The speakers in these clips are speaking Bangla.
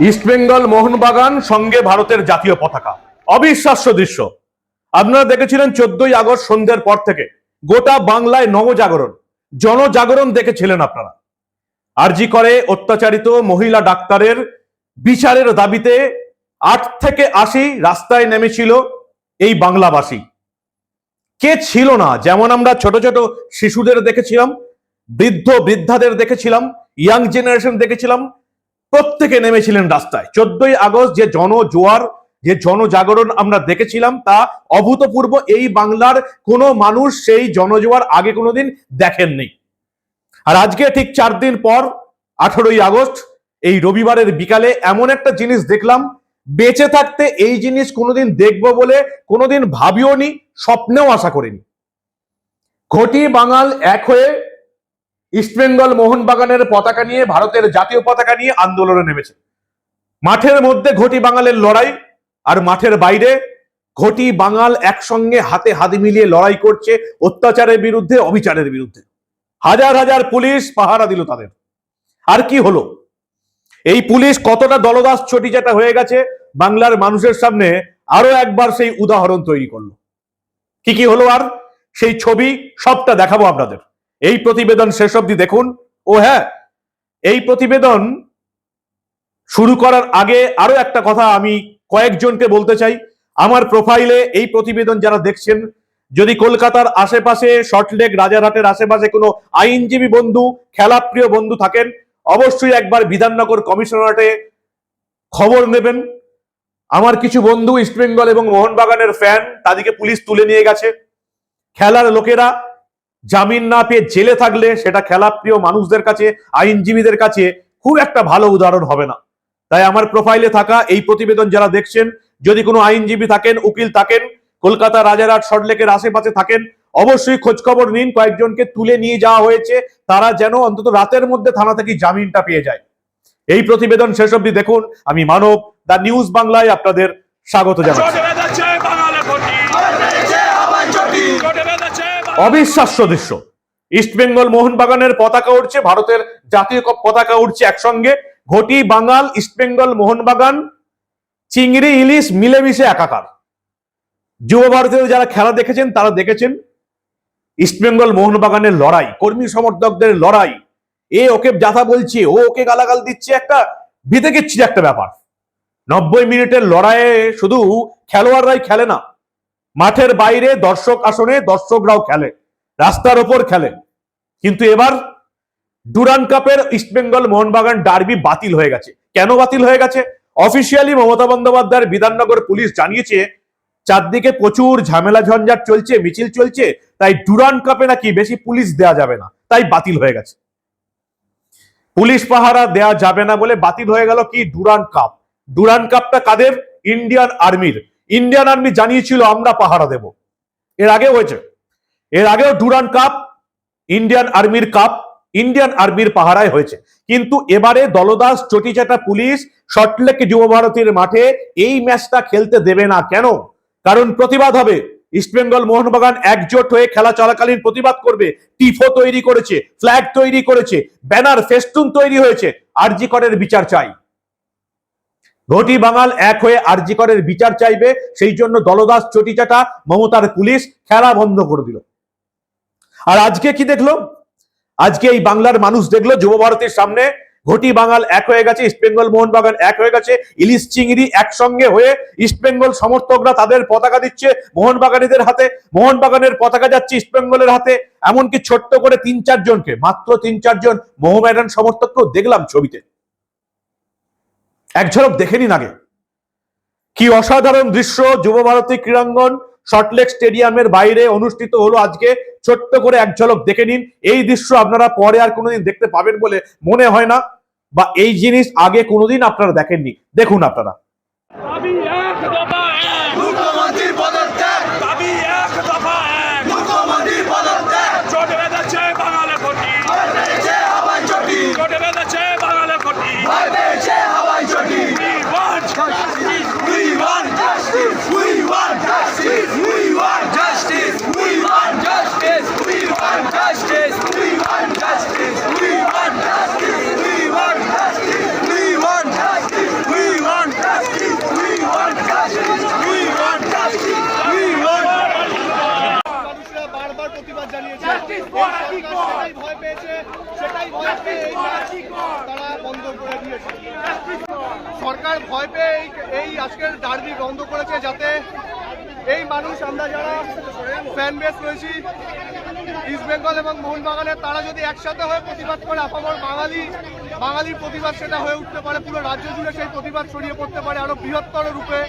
ইস্টবেঙ্গল মোহনবাগান সঙ্গে ভারতের জাতীয় পতাকা অবিশ্বাস্য দৃশ্য আপনারা দেখেছিলেন চোদ্দই আগস্ট সন্ধ্যের পর থেকে গোটা বাংলায় নবজাগরণ জনজাগরণ দেখেছিলেন আপনারা আরজি করে অত্যাচারিত মহিলা ডাক্তারের বিচারের দাবিতে আট থেকে আশি রাস্তায় নেমেছিল এই বাংলাবাসী। কে ছিল না? যেমন আমরা ছোট ছোট শিশুদের দেখেছিলাম, বৃদ্ধ বৃদ্ধাদের দেখেছিলাম ইয়াং জেনারেশন দেখেছিলাম, প্রত্যেকে নেমেছিলেন রাস্তায়। চোদ্দই আগস্ট যে জনজোয়ার, যে জনজাগরণ আমরা দেখেছিলাম, তা অভূতপূর্ব এই বাংলার কোনো মানুষ সেই জনজোয়ার আগে কোনোদিন দেখেননি। আর আজকে ঠিক চার দিন পর, আঠারোই আগস্ট, এই রবিবারের বিকালে এমন একটা জিনিস দেখলাম বেঁচে থাকতে এই জিনিস কোনোদিন দেখব বলে কোনোদিন ভাবিও নি, স্বপ্নেও আশা করিনি। ঘটি বাঙাল এক হয়ে ইস্টবেঙ্গল মোহনবাগানের পতাকা নিয়ে, ভারতের জাতীয় পতাকা নিয়ে আন্দোলনে নেমেছে। মাঠের মধ্যে ঘটি বাঙালের লড়াই আর মাঠের বাইরে ঘটি বাঙাল একসঙ্গে হাতে হাতে মিলিয়ে লড়াই করছে অত্যাচারের বিরুদ্ধে, অবিচারের বিরুদ্ধে। হাজার হাজার পুলিশ পাহারা দিল তাদের। আর কি হলো? এই পুলিশ কতটা দলদাস ছটি যেটা হয়ে গেছে, বাংলার মানুষের সামনে আরও একবার সেই উদাহরণ তৈরি করল। কি কি হলো আর? সেই ছবি সবটা দেখাবো আপনাদের। এই প্রতিবেদন শেষ অবধি দেখুন। ও হ্যাঁ এই প্রতিবেদন শুরু করার আগে আরও একটা কথা আমি কয়েকজনকে বলতে চাই। আমার প্রোফাইলে এই প্রতিবেদন যারা দেখছেন, যদি কলকাতার আশেপাশে শর্টলেক রাজারহাটের আশেপাশে কোনো আইনজীবী বন্ধু, খেলাপ্রিয় বন্ধু থাকেন অবশ্যই একবার বিধাননগর কমিশনারেটে খবর নেবেন। আমার কিছু বন্ধু ইস্টবেঙ্গল এবং মোহনবাগানের ফ্যান, তাদেরকে পুলিশ তুলে নিয়ে গেছে। খেলার লোকেরা জামিন না পেয়ে জেলে থাকলে সেটা খেলাপ্রিয় মানুষদের কাছে, আইনজীবীদের কাছে খুব একটা ভালো উদাহরণ হবে না। তাই আমার প্রোফাইলে থাকা এই প্রতিবেদন যারা দেখছেন, যদি কোনো আইনজীবী থাকেন, উকিল থাকেন, কলকাতা রাজারহাট, সল্টলেকের আশেপাশে থাকেন অবশ্যই খোঁজখবর নিন কয়েকজনকে তুলে নিয়ে যাওয়া হয়েছে। তারা যেন অন্তত রাতের মধ্যে থানা থেকে জামিনটা পেয়ে যায়। এই প্রতিবেদন শেষ অবধি দেখুন। আমি মানব দ্য নিউজ বাংলায় আপনাদের স্বাগত জানাচ্ছি। অবিশ্বাস্য দৃশ্য। ইস্টবেঙ্গল মোহনবাগানের পতাকা উঠছে ভারতের জাতীয় পতাকা উঠছে একসঙ্গে। ঘটি বাঙাল ইস্টবেঙ্গল মোহনবাগান চিংড়ি ইলিশ মিলেমিশে একাকার। যুব ভারতীয় যারা খেলা দেখেছেন তারা দেখেছেন ইস্টবেঙ্গল মোহনবাগানের লড়াই, কর্মী সমর্থকদের লড়াই। এ ওকে যাথা বলছে, ও ওকে গালাগাল দিচ্ছে একটা বিতে গেচ্ছির একটা ব্যাপার। নব্বই মিনিটের লড়াইয়ে শুধু খেলোয়াড়রাই খেলে না, মাঠের বাইরে দর্শক আসনে দর্শকরাও খেলে, রাস্তার ওপর খেলে। কিন্তু এবার ডুরান কাপের ইস্টবেঙ্গল মোহনবাগান ডার্বি বাতিল হয়ে গেছে। কেন বাতিল হয়ে গেছে? অফিসিয়ালি মমতা বন্দ্যোপাধ্যায়ের বিধাননগর পুলিশ জানিয়েছে চারদিকে প্রচুর ঝামেলা ঝঞ্ঝাট চলছে, মিছিল চলছে, তাই ডুরান কাপে নাকি বেশি পুলিশ দেয়া যাবে না, তাই বাতিল হয়ে গেছে। পুলিশ পাহারা দেয়া যাবে না বলে বাতিল হয়ে গেল কি ডুরান কাপ? ডুরান কাপটা কাদের? ইন্ডিয়ান আর্মির। ইন্ডিয়ান আর্মি জানিয়েছিল, আমরা পাহারা দেব। এর আগে হয়েছে। এর আগেও ডুরান কাপ, ইন্ডিয়ান আর্মির কাপ, ইন্ডিয়ান আর্মির পাহারায় হয়েছে। কিন্তু এবারে দলদাস, চটিচাটা পুলিশ, শর্টলেক যুব ভারতীর মাঠে এই ম্যাচটা খেলতে দেবে না কেন? কারণ প্রতিবাদ হবে। ইস্টবেঙ্গল মোহনবাগান একজোট হয়ে খেলা চলাকালীন প্রতিবাদ করবে। টিফো তৈরি করেছে, ফ্ল্যাগ তৈরি করেছে, ব্যানার, ফেস্টুন তৈরি হয়েছে। আরজি করের বিচার চাই। ঘটি বাঙাল এক হয়ে আরজি করের বিচার চাইবে, সেই জন্য দলদাস চটিচাটা, মমতার পুলিশ খেলা বন্ধ করে দিল। আর আজকে কি দেখল? আজকে এই বাংলার মানুষ দেখল যুব ভারতীর সামনে ঘটি বাঙাল এক হয়ে গেছে ইস্টবেঙ্গল মোহনবাগান এক হয়ে গেছে, ইলিশ চিংড়ি একসঙ্গে হয়ে ইস্টবেঙ্গল সমর্থকরা তাদের পতাকা দিচ্ছে মোহনবাগানীদের হাতে, মোহনবাগানের পতাকা যাচ্ছে ইস্টবেঙ্গলের হাতে, এমনকি ছোট্ট করে তিন চারজনকে, মাত্র তিন চারজন মোহমেডান সমর্থককেও দেখলাম ছবিতে। এক ঝলক দেখে নিন আগে। কি অসাধারণ দৃশ্য, যুব ভারতী ক্রীড়াঙ্গন শর্টলেক স্টেডিয়ামের বাইরে অনুষ্ঠিত হলো আজকে। ছোট্ট করে এক ঝলক দেখে নিন। এই দৃশ্য আপনারা পরে আর কোনোদিন দেখতে পাবেন বলে মনে হয় না। বা এই জিনিস আগে কোনোদিন আপনারা দেখেননি। দেখুন আপনারা দাবি এক দফা এক মুখ্যমন্ত্রীর পদত্যাগ দাবি এক দফা এক মুখ্যমন্ত্রীর পদত্যাগ চটে বেঁধেছে বাঙালি ঘটি ভয় পেয়েছে হাওয়াই চটি চটে বেঁধেছে বাঙালি ঘটি ভয় পেয়েছে হাওয়াই চটি We want justice. We want justice. We want justice. সরকার ভয় পেয়ে এই আজকের ডার্বি বন্ধ করেছে যাতে এই মানুষ, আমরা যারা ফ্যান বেস রয়েছি ইস্ট বেঙ্গল এবং মোহনবাগানের, তারা যদি একসাথে হয়ে প্রতিবাদ করে, আপামর বাঙালি, বাঙালির প্রতিবাদ সেটা হয়ে উঠতে পারে, পুরো রাজ্য জুড়ে সেই প্রতিবাদ ছড়িয়ে পড়তে পারে আরও বৃহত্তর রূপে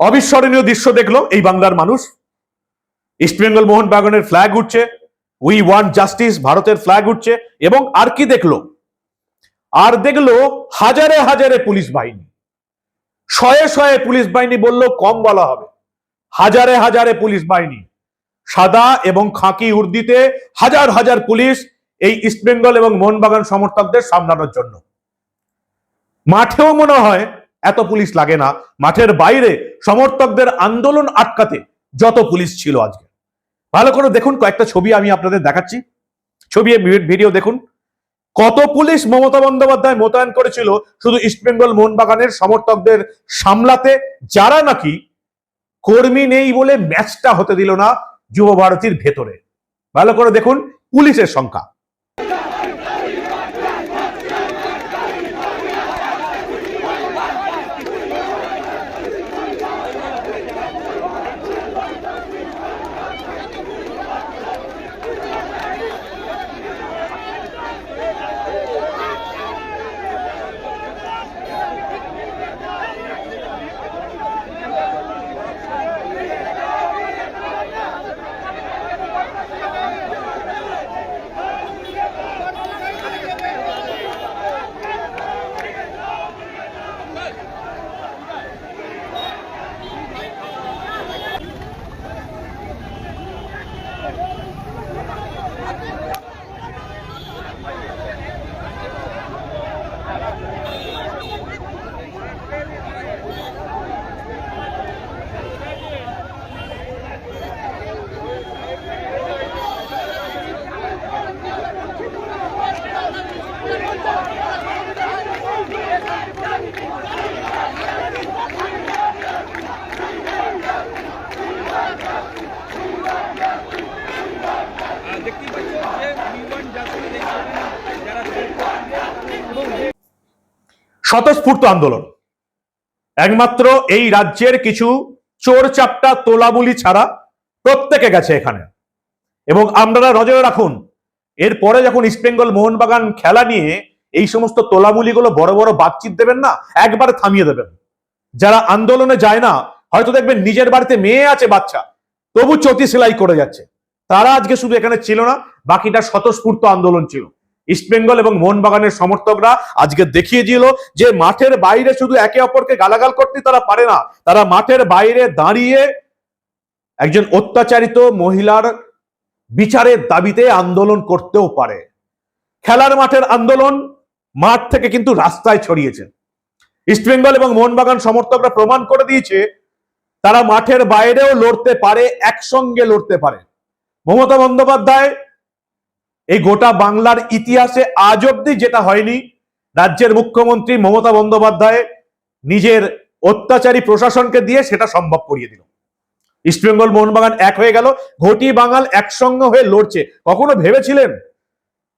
অবিস্মরণীয় দৃশ্য দেখল এই বাংলার মানুষ। ইস্টবেঙ্গল মোহনবাগানের ফ্ল্যাগ উঠছে। উই ওয়ান্ট জাস্টিস ভারতের ফ্ল্যাগ উঠছে। এবং আর কি দেখল? আর দেখল হাজারে হাজারে পুলিশ বাহিনী। শয়ে শয়ে পুলিশ বাহিনী বললেও কম বলা হবে। হাজারে হাজারে পুলিশ বাহিনী। সাদা এবং খাঁকি উর্দিতে হাজার হাজার পুলিশ এই ইস্টবেঙ্গল এবং মোহনবাগান সমর্থকদের সামলানোর জন্য। মাঠেও মনে হয় এত পুলিশ লাগে না। মাঠের বাইরে সমর্থকদের আন্দোলন আটকাতে যত পুলিশ ছিল আজকে। ভালো করে দেখুন, কয়েকটা ছবি আমি আপনাদের দেখাচ্ছি। ছবি, ভিডিও দেখুন। কত পুলিশ মমতা বন্দ্যোপাধ্যায় মোতায়েন করেছিল শুধু ইস্টবেঙ্গল মোহনবাগানের সমর্থকদের সামলাতে, যারা নাকি কর্মী নেই বলে ম্যাচটা হতে দিল না যুব ভারতীর ভেতরে। ভালো করে দেখুন, পুলিশের সংখ্যা। স্বতঃস্ফূর্ত আন্দোলন। একমাত্র এই রাজ্যের কিছু চোর চাপটা তোলাবুলি ছাড়া প্রত্যেকে গেছে এখানে। এবং আপনারা নজরে রাখুন, এরপরে যখন ইস্টবেঙ্গল মোহনবাগান খেলা নিয়ে এই সমস্ত তোলামুলিগুলো বড় বড় বাতচিত দেবেন না, একবার থামিয়ে দেবেন। যারা আন্দোলনে যায় না, হয়তো দেখবেন নিজের বাড়িতে মেয়ে আছে, বাচ্চা। তবু চটি সেলাই করে যাচ্ছে। তারা আজকে শুধু এখানে ছিল না, বাকিটা স্বতঃস্ফূর্ত আন্দোলন ছিল। ইস্টবেঙ্গল এবং মোহনবাগানের সমর্থকরা আজকে দেখিয়ে দিল যে মাঠের বাইরে শুধু একে অপরকে গালাগাল করতে তারা পারে না। তারা মাঠের বাইরে দাঁড়িয়ে একজন অত্যাচারিত মহিলার বিচারের দাবিতে আন্দোলন করতেও পারে। খেলার মাঠের আন্দোলন মাঠ থেকে কিন্তু রাস্তায় ছড়িয়েছে। ইস্টবেঙ্গল এবং মোহনবাগান সমর্থকরা প্রমাণ করে দিয়েছে, তারা মাঠের বাইরেও লড়তে পারে, একসঙ্গে লড়তে পারে। মমতা বন্দ্যোপাধ্যায় এই গোটা বাংলার ইতিহাসে আজ অব্দি যেটা হয়নি, রাজ্যের মুখ্যমন্ত্রী মমতা বন্দ্যোপাধ্যায় নিজের অত্যাচারী প্রশাসনকে দিয়ে সেটা সম্ভব করিয়ে দিল। ইস্টবেঙ্গল মোহনবাগান এক হয়ে গেল, ঘটি বাঙাল একসঙ্গে হয়ে লড়ছে। কখনো ভেবেছিলেন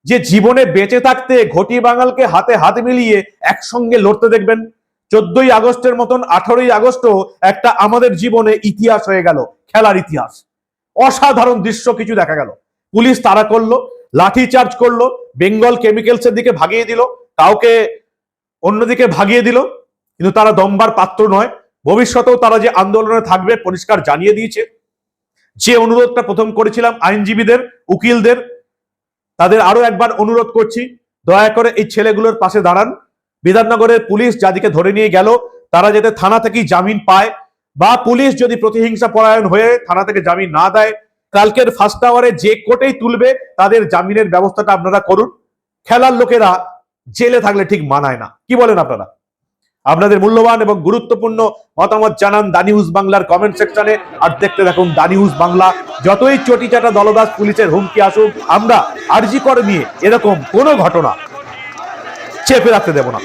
যে জীবনে বেঁচে থাকতে ঘটি বাঙালকে হাতে হাত মিলিয়ে একসঙ্গে লড়তে দেখবেন? চোদ্দই আগস্টের মতন আঠারোই আগস্টও একটা আমাদের জীবনে ইতিহাস হয়ে গেল, খেলার ইতিহাস। অসাধারণ দৃশ্য কিছু দেখা গেল। পুলিশ তারা করল লাঠি চার্জ করল, বেঙ্গল কেমিক্যালসের দিকে ভাগিয়ে দিল, কাউকে অন্যদিকে ভাগিয়ে দিল, কিন্তু তারা দম্বার পাত্র নয়। ভবিষ্যতেও তারা যে আন্দোলনে থাকবে পরিষ্কার জানিয়ে দিয়েছে। যে অনুরোধটা প্রথম করেছিলাম আইনজীবীদের, উকিলদের, তাদের আরও একবার অনুরোধ করছি, দয়া করে এই ছেলেগুলোর পাশে দাঁড়ান। বিধাননগরের পুলিশ যাদিকে ধরে নিয়ে গেল, তারা যাতে থানা থেকেই জামিন পায়, বা পুলিশ যদি প্রতিহিংসা পরায়ণ হয়ে থানা থেকে জামিন না দেয় কালকের ফার্স্ট আওয়ারে যে কোর্টেই তুলবে, তাদের জামিনের ব্যবস্থাটা আপনারা করুন। খেলার লোকেরা জেলে থাকলে ঠিক মানায় না। কি বলেন আপনারা? আপনাদের মূল্যবান এবং গুরুত্বপূর্ণ মতামত জানান দা নিউজ বাংলার কমেন্ট সেকশনে আর দেখতে থাকুন দা নিউজ বাংলা। যতই চটি চাটা দলদাস পুলিশের হুমকি আসুক, আমরা আর্জি করে নিয়ে এরকম কোনো ঘটনা চেপে রাখতে দেব না।